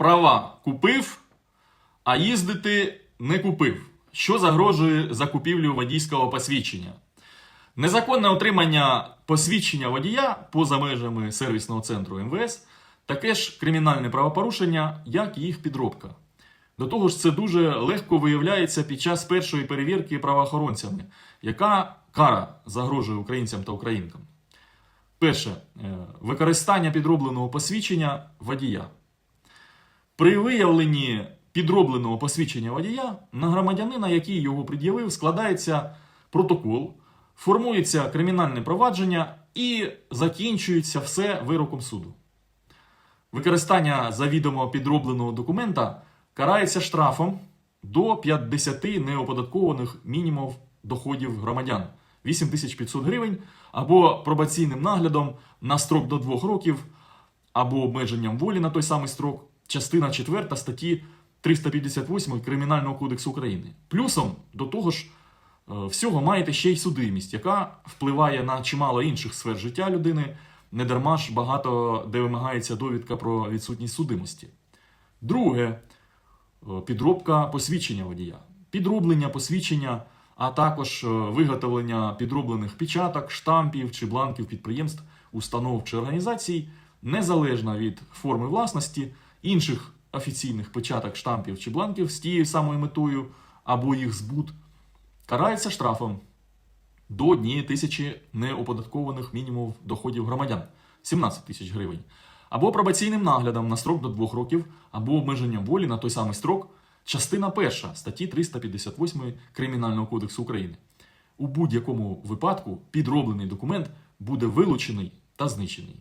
права купив, а їздити не купив. Що загрожує закупівлю водійського посвідчення? Незаконне отримання посвідчення водія поза межами сервісного центру МВС таке ж кримінальне правопорушення, як і їх підробка. До того ж, це дуже легко виявляється під час першої перевірки правоохоронцями, яка кара загрожує українцям та українкам. Перше, е, використання підробленого посвідчення водія. При виявленні підробленого посвідчення водія на громадянина, який його пред'явив, складається протокол, формується кримінальне провадження і закінчується все вироком суду. Використання завідомо підробленого документа карається штрафом до 50 неоподаткованих мінімумів доходів громадян 8500 гривень або пробаційним наглядом на строк до 2 років або обмеженням волі на той самий строк, частина 4 статті 358 Кримінального кодексу України. Плюсом до того ж е, всього маєте ще й судимість, яка впливає на чимало інших сфер життя людини. Не дарма ж багато де вимагається довідка про відсутність судимості. Друге, е, підробка посвідчення водія. Підроблення посвідчення, а також е, виготовлення підроблених печаток, штампів чи бланків підприємств, установ чи організацій, незалежно від форми власності, інших офіційних печаток, штампів чи бланків з тією самою метою або їх збут, карається штрафом до 1 тисячі неоподаткованих мінімумів доходів громадян 17 тисяч гривень, або пробаційним наглядом на строк до 2 років, або обмеженням волі на той самий строк, частина 1 статті 358 Кримінального кодексу України. У будь-якому випадку підроблений документ буде вилучений та знищений.